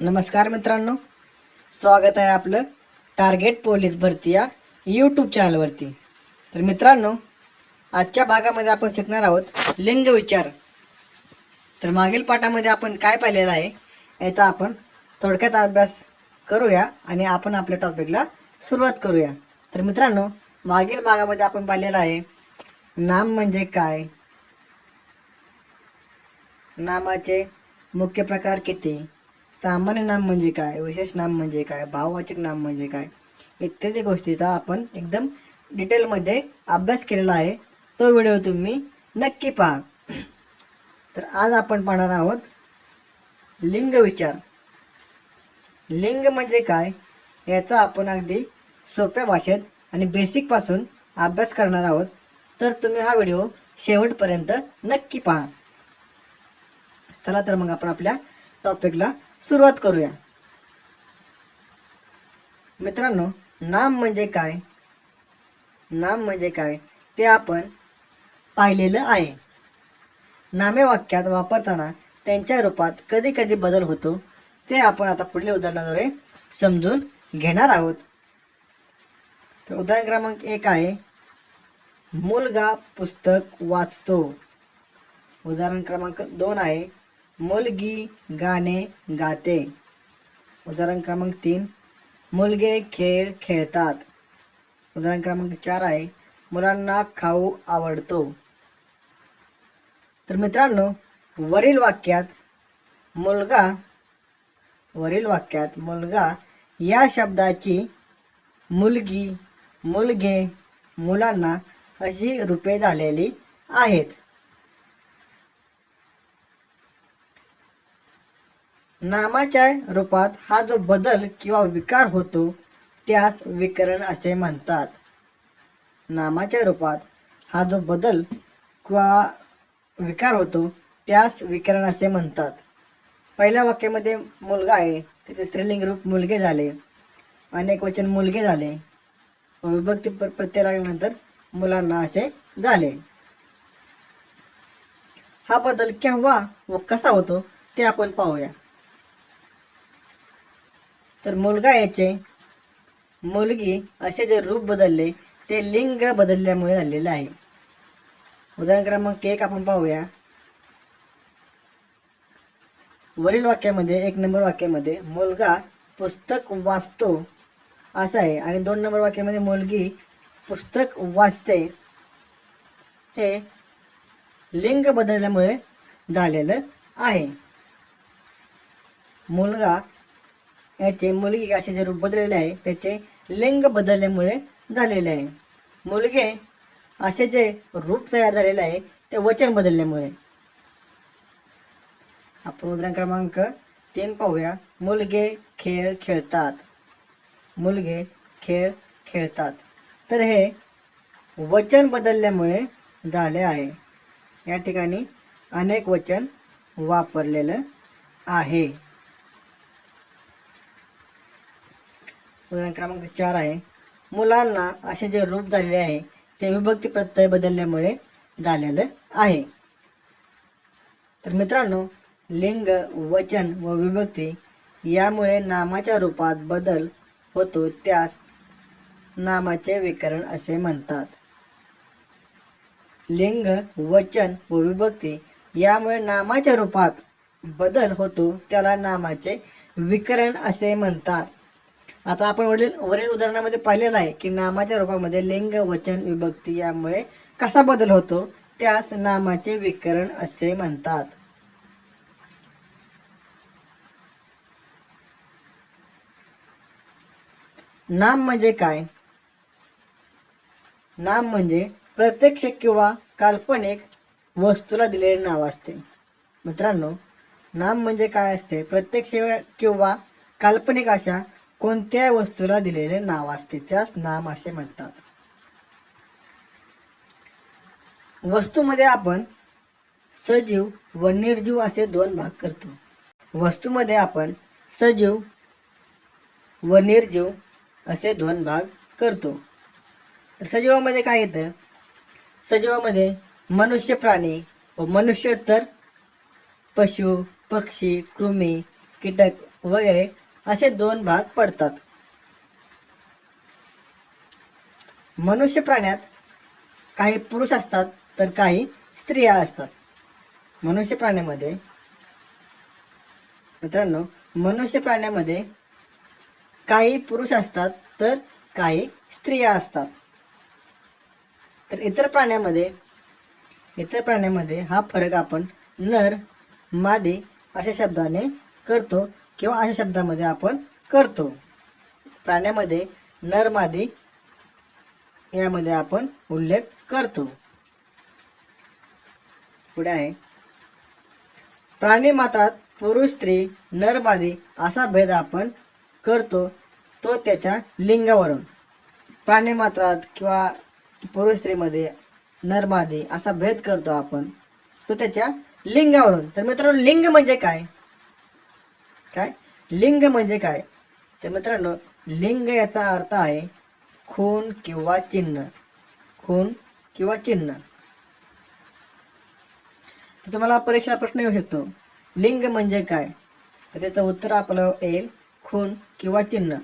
नमस्कार मित्रांनो. स्वागत आहे आपलं टार्गेट पोलीस भरती या यूट्यूब चॅनलवरती तर मित्रांनो आजच्या भागामध्ये आपण शिकणार आहोत लिंग विचार. तर मागील पाठामध्ये आपण काय पाहिलेलं आहे याचा आपण थोडक्यात अभ्यास करूया आणि आपण आपल्या टॉपिकला सुरुवात करूया. तर मित्रांनो मागील भागामध्ये आपण पाहिलेलं आहे नाम म्हणजे काय? नामाचे मुख्य प्रकार किती? सामान्य नाम म्हणजे काय? विशेष नाम म्हणजे काय? भाववाचक नाम म्हणजे काय? इत्यादी गोष्टीचा आपण एकदम डिटेलमध्ये अभ्यास केलेला आहे. तो व्हिडिओ तुम्ही नक्की पहा. तर आज आपण पाहणार आहोत लिंग विचार. लिंग म्हणजे काय? याचा आपण अगदी सोप्या भाषेत आणि बेसिकपासून अभ्यास करणार आहोत. तर तुम्ही हा व्हिडिओ शेवटपर्यंत नक्की पहा. चला तर मग आपण आपल्या टॉपिकला सुरुवात करूया. मित्रांनो नाम म्हणजे काय? नाम म्हणजे काय? ते आपण पाहिलेलं आहे. नामे वाक्यात वापरताना त्यांच्या रूपात कधी कधी बदल होतो ते आपण आता पुढील उदाहरणाद्वारे समजून घेणार आहोत. तर उदाहरण क्रमांक एक आहे मुलगा पुस्तक वाचतो. उदाहरण क्रमांक दोन आहे मुलगी गाणे गाते. उदाहरण क्रमांक तीन मुलगे खेळ खेळतात. उदाहरण क्रमांक चार आहे मुलांना खाऊ आवडतो. तर मित्रांनो वरील वाक्यात मुलगा वरील वाक्यात मुलगा या शब्दाची मुलगी मुलगे मुलांना अशी रूपे झालेली आहेत. नामाच्या रूपात हा जो बदल किंवा विकार होतो त्यास विकरण असे म्हणतात. नामाच्या रूपात हा जो बदल किंवा विकार होतो त्यास विकरण असे म्हणतात. पहिल्या वाक्यामध्ये मुलगा आहे त्याचे स्त्रीलिंग रूप मुलगे झाले अनेक वचन मुलगे झाले. विभक्ती प्रत्यय लागल्यानंतर मुलांना असे झाले. हा बदल केव्हा व कसा होतो ते आपण पाहूया. तर मुलगा याचे मुलगी असे जे रूप बदलले ते लिंग बदलल्यामुळे झालेलं आहे. उदाहरण क्रमांक एक आपण पाहूया. वरील वाक्यामध्ये एक नंबर वाक्यामध्ये मुलगा पुस्तक वाचतो असं आहे. आणि दोन नंबर वाक्यामध्ये मुलगी पुस्तक वाचते. हे लिंग बदलल्यामुळे झालेलं आहे. मुलगा याचे मुलगी असे जे रूप बदललेले आहे त्याचे लिंग बदलल्यामुळे झालेले आहे. मुलगे असे जे रूप तयार झालेले आहे ते वचन बदलल्यामुळे. आपण उदाहरण क्रमांक तीन पाहूया. मुलगे खेळ खेळतात. मुलगे खेळ खेळतात. तर हे वचन बदलल्यामुळे झाले आहे. या ठिकाणी अनेक वचन वापरलेलं आहे. उदाहरण क्रमांक चार आहे. मुलांना असे जे रूप झालेले आहे ते विभक्ती प्रत्यय बदलल्यामुळे झालेलं आहे. तर मित्रांनो लिंग वचन व विभक्ती यामुळे नामाच्या रूपात बदल होतो त्यास नामाचे विकरण असे म्हणतात. लिंग वचन व विभक्ती यामुळे नामाच्या रूपात बदल होतो त्याला नामाचे विकरण असे म्हणतात. आता आपण वडील वरील उदाहरणामध्ये पाहिलेलं आहे की नामाच्या रूपामध्ये लिंग वचन विभक्ती यामुळे कसा बदल होतो? त्यास नामाचे विकरण असे म्हणतात. नाम म्हणजे काय? नाम म्हणजे प्रत्यक्ष किंवा काल्पनिक वस्तूला दिलेले नाव असते. मित्रांनो नाम म्हणजे काय असते? प्रत्यक्ष किंवा काल्पनिक अशा कोणत्या वस्तूला दिलेले नाव असते त्यास नाम असे म्हणतात. वस्तूमध्ये आपण सजीव व निर्जीव असे दोन भाग करतो. वस्तूमध्ये आपण सजीव व निर्जीव असे दोन भाग करतो. तर सजीवामध्ये काय येतं? सजीवामध्ये मनुष्य प्राणी व मनुष्य तर पशु पक्षी कृमी कीटक वगैरे असे दोन भाग पडतात. मनुष्य प्राण्यात काही पुरुष असतात तर काही स्त्रिया असतात. मनुष्य प्राण्यामध्ये मित्रांनो मनुष्य प्राण्यामध्ये काही पुरुष असतात तर काही स्त्रिया असतात. तर इतर प्राण्यामध्ये इतर प्राण्यामध्ये हा फरक आपण नर मादी अशा शब्दाने करतो. किंवा अशा शब्दामध्ये आपण करतो. प्राण्यामध्ये नरमादी यामध्ये आपण उल्लेख करतो. पुढे आहे. प्राणी मात्रात पुरुष स्त्री नरमादी असा भेद आपण करतो तो त्याच्या लिंगावरून. प्राणी मात्रात किंवा पुरुष स्त्रीमध्ये नरमादी असा भेद करतो आपण तो त्याच्या लिंगावरून. तर मित्रांनो लिंग म्हणजे काय? काय? लिंग म्हणजे काय? तर मित्रांनो लिंग याचा अर्थ आहे खून किंवा चिन्ह. खून किंवा चिन्ह. तर तुम्हाला परीक्षा प्रश्न येऊ शकतो. लिंग म्हणजे काय? तर त्याचं उत्तर आपलं येईल खून किंवा चिन्ह.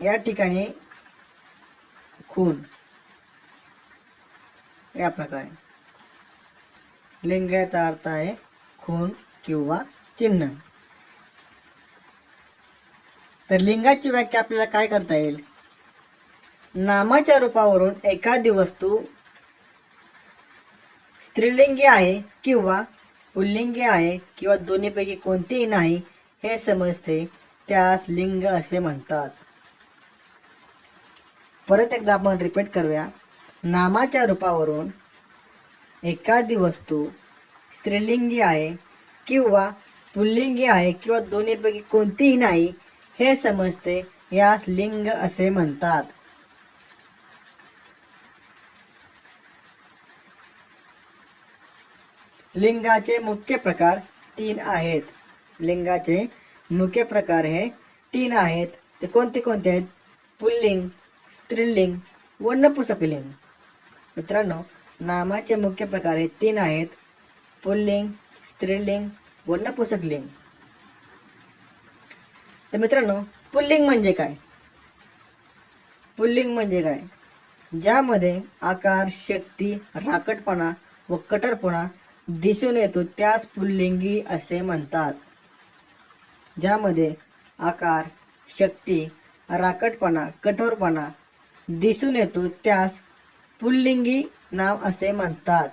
या ठिकाणी खून. या प्रकारे. लिंग याचा अर्थ आहे खून किंवा चिन्ह. तर लिंगाची व्याख्या आपल्याला काय करता येईल? नामाच्या रूपावरून एखादी वस्तू स्त्रीलिंगी आहे किंवा पुल्लिंगी आहे किंवा दोन्हीपैकी कोणतीही नाही हे समजते त्यास लिंग असे म्हणतात. परत एकदा आपण रिपीट करूया. नामाच्या रूपावरून एखादी वस्तू स्त्रीलिंगी आहे किंवा पुल्लिंगी आहे किंवा दोन्हीपैकी कोणतीही नाही हे समजते यास लिंग असे म्हणतात. लिंगाचे मुख्य प्रकार तीन आहेत. लिंगाचे मुख्य प्रकार हे तीन आहेत. ते कोणते कोणते आहेत? पुल्लिंग स्त्रीलिंग व नपुसकलिंग मित्रांनो नामाचे मुख्य प्रकार हे तीन आहेत. पुल्लिंग स्त्रीलिंग व नपुसकलिंग तर मित्रांनो पुल्लिंग म्हणजे काय? पुल्लिंग म्हणजे काय? ज्यामध्ये आकार शक्ती राकटपणा व कठोरपणा दिसून येतो त्यास पुल्लिंगी असे म्हणतात. ज्यामध्ये आकार शक्ती राकटपणा कठोरपणा दिसून येतो त्यास पुल्लिंगी नाव असे म्हणतात.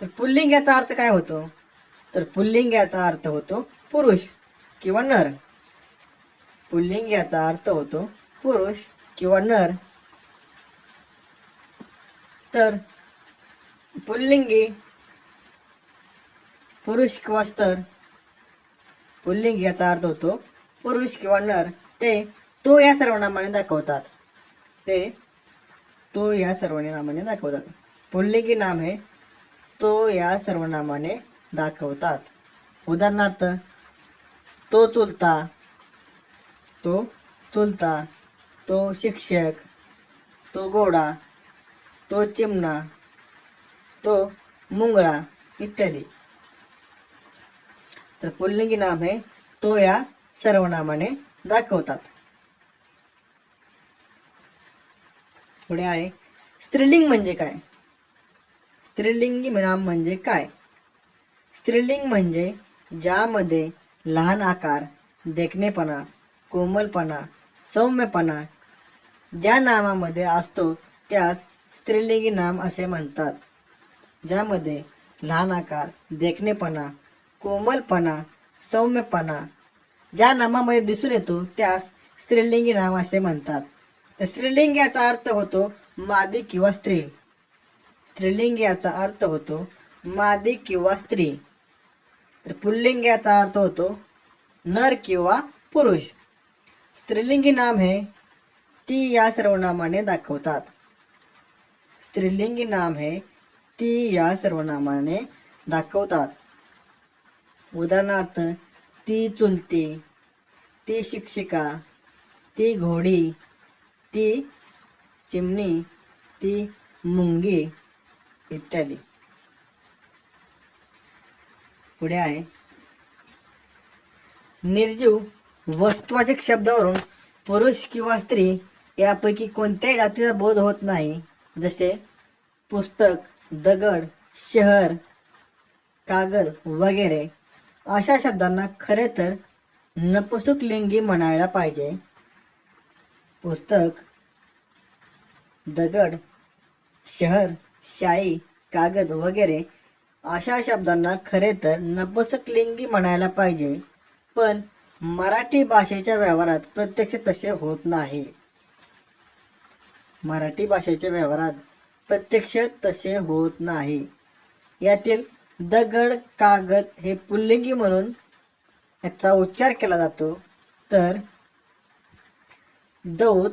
तर पुल्लिंग याचा अर्थ काय होतो? तर पुल्लिंग याचा अर्थ होतो पुरुष. किंवा नर. पुल्लिंग याचा अर्थ होतो पुरुष किंवा नर. तर पुल्लिंगी पुरुष किंवा स्तर. पुल्लिंग याचा अर्थ होतो पुरुष किंवा नर. ते तो या सर्वनामाने दाखवतात. ते तो या सर्वनामाने दाखवतात. पुल्लिंगी नाम हे तो या सर्वनामाने दाखवतात. उदाहरणार्थ तो चुलता. तो चुलता. तो शिक्षक. तो गोडा तो चिमणा. तो मुंगळा इत्यादी. तर पुल्लिंगी नाम हे तो या सर्वनामाने दाखवतात. पुढे आहे स्त्रीलिंग म्हणजे काय? स्त्रीलिंगी नाम म्हणजे काय? स्त्रीलिंग म्हणजे ज्यामध्ये लहान आकार देखणेपणा कोमलपणा सौम्यपणा ज्या नामामध्ये असतो त्यास स्त्रीलिंगी नाम असे म्हणतात. ज्यामध्ये लहान आकार देखणेपणा कोमलपणा सौम्यपणा ज्या नामामध्ये दिसून येतो त्यास स्त्रीलिंगी नाम असे म्हणतात. तर स्त्रीलिंग याचा अर्थ होतो मादी किंवा स्त्री. स्त्रीलिंग याचा अर्थ होतो मादी किंवा स्त्री. तर पुल्लिंग याचा अर्थ होतो नर किंवा पुरुष. स्त्रीलिंगी नाम हे ती या सर्वनामाने दाखवतात. स्त्रीलिंगी नाम हे ती या सर्वनामाने दाखवतात. उदाहरणार्थ ती चुलती ती शिक्षिका ती घोडी ती चिमणी ती मुंगी इत्यादी. पुढे आहे. निर्जीव वस्तुवाचक शब्दावरून पुरुष किंवा स्त्री यापैकी कोणत्याही जातीचा बोध होत नाही. जसे पुस्तक दगड शहर कागद वगैरे. अशा शब्दांना खरे तर नपुसुक लिंगी म्हणायला पाहिजे. पुस्तक दगड शहर शाई कागद वगैरे अशा शब्दांना खरे तर नपुसक लिंगी म्हणायला पाहिजे. पण मराठी भाषेच्या व्यवहारात प्रत्यक्ष तसे होत नाही. मराठी भाषेच्या व्यवहारात प्रत्यक्ष तसे होत नाही. यातील दगड कागद हे पुल्लिंगी म्हणून याचा उच्चार केला जातो. तर दौत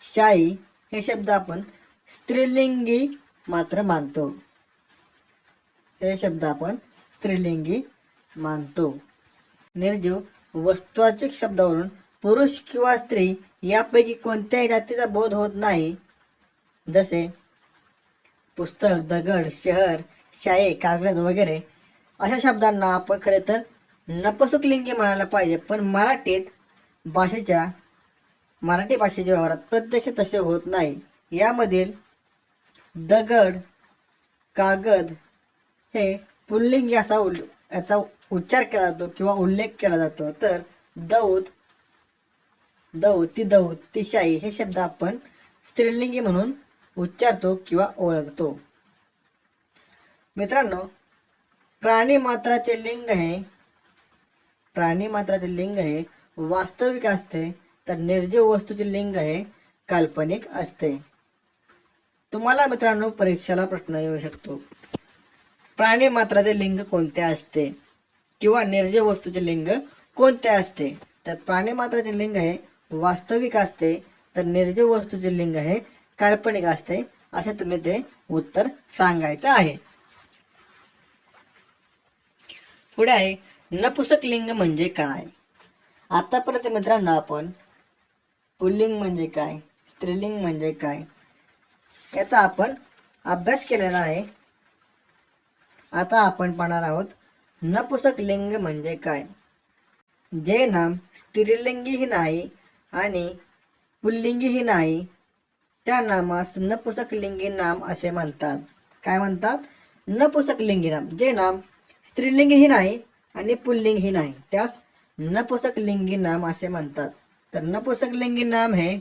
शाई हे शब्द आपण स्त्रीलिंगी मात्र मानतो. हे शब्द आपण स्त्रीलिंगी मानतो. निर्जीव वस्तुवाचक शब्दावरून पुरुष किंवा स्त्री यापैकी कोणत्याही जातीचा बोध होत नाही. जसे पुस्तक दगड शहर शाळे कागद वगैरे अशा शब्दांना आपण खरे तर नपसुकलिंगी म्हणायला पाहिजे. पण मराठीत भाषेच्या मराठी भाषेच्या व्यवहारात प्रत्यक्ष तसे होत नाही. यामधील दगड कागद हे पुल्लिंगी असा उल् याचा उच्चार केला जातो किंवा उल्लेख केला जातो. तर दौत दौत ती दौत ती शाई हे शब्द आपण स्त्रीलिंगी म्हणून उच्चारतो किंवा ओळखतो. मित्रांनो प्राणी मात्राचे लिंग हे प्राणी मात्राचे लिंग हे वास्तविक असते तर निर्जीव वस्तूचे लिंग हे काल्पनिक असते. तुम्हाला मित्रांनो परीक्षेला प्रश्न येऊ शकतो. प्राणी मात्राचे लिंग कोणते असते? किंवा निर्जीव वस्तूचे लिंग कोणते असते? तर प्राणी मात्राचे लिंग हे वास्तविक असते तर निर्जीव वस्तूचे लिंग हे काल्पनिक असते असे तुम्ही ते उत्तर सांगायचं आहे. पुढे आहे नपुसक लिंग म्हणजे काय? आतापर्यंत मित्रांनो आपण पुल्लिंग म्हणजे काय? स्त्रीलिंग म्हणजे काय? याचा आपण अभ्यास केलेला आहे. आता आपण पाहणार आहोत नपुसक लिंग म्हणजे काय? जे नाम स्त्रीलिंगीही नाही आणि पुल्लिंगीही नाही त्या नामास नपुसक लिंगी नाम असे म्हणतात. काय म्हणतात? नपुसक लिंगी नाम. जे नाम स्त्रीलिंगीही नाही आणि पुल्लिंगही नाही त्यास नपुसक लिंगी नाम असे म्हणतात. तर नपुसक लिंगी नाम हे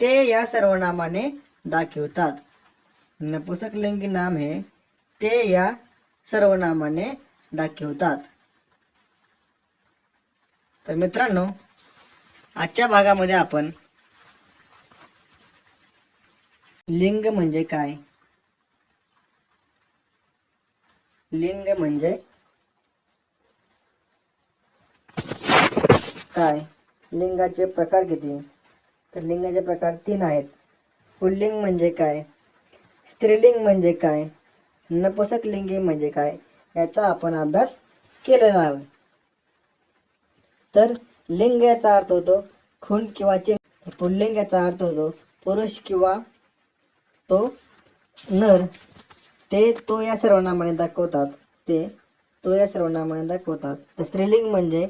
ते या सर्वनामाने दाखवतात. नपुसक लिंगी नाम हे ते या सर्वनामाने दाखवतात. तर मित्रांनो आजच्या भागामध्ये आपण लिंग म्हणजे काय? लिंग म्हणजे काय? लिंगाचे प्रकार किती? तर लिंगाचे प्रकार तीन आहेत. पुल्लिंग म्हणजे काय? स्त्रीलिंग म्हणजे काय? नपुसक लिंगी म्हणजे काय याचा आपण अभ्यास केलेला आहे. तर लिंग याचा अर्थ होतो खून किंवा चिन्ह. पुल्लिंग याचा अर्थ होतो पुरुष किंवा तो नर. ते तो या सर्वनामाने दाखवतात. ते तो या सर्वनामाने दाखवतात. तर स्त्रीलिंग म्हणजे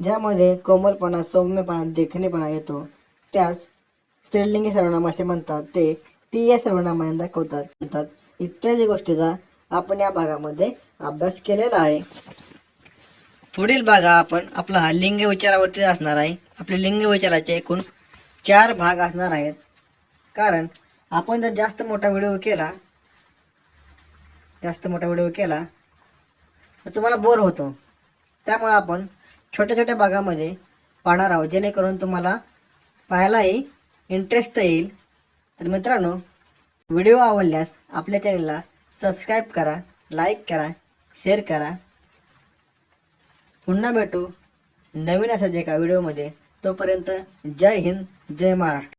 ज्यामध्ये कोमलपणा सौम्यपणा देखणेपणा येतो. त्यास स्त्रीलिंगी सर्वनाम असे म्हणतात. ते ती या सर्वनामाने दाखवतात म्हणतात. इत्यादी गोष्टीचा आपण या भागामध्ये अभ्यास केलेला आहे. पुढील भागा आपण आपला हा लिंग विचारावरती असणार आहे. आपले लिंग विचाराचे एकूण चार भाग असणार आहेत. कारण आपण जर जास्त मोठा व्हिडिओ केला जास्त मोठा व्हिडिओ केला तर तुम्हाला बोर होतो. त्यामुळे आपण छोट्या छोट्या भागामध्ये पाहणार आहोत. जेणेकरून तुम्हाला पाहायलाही इंटरेस्ट येईल. तर मित्रांनो व्हिडिओ आवडल्यास आपल्या चॅनलला सबस्क्राईब करा लाईक करा शेअर करा. पुन्हा भेटू नवीन असाच एका व्हिडिओमध्ये. तोपर्यंत जय हिंद जय महाराष्ट्र.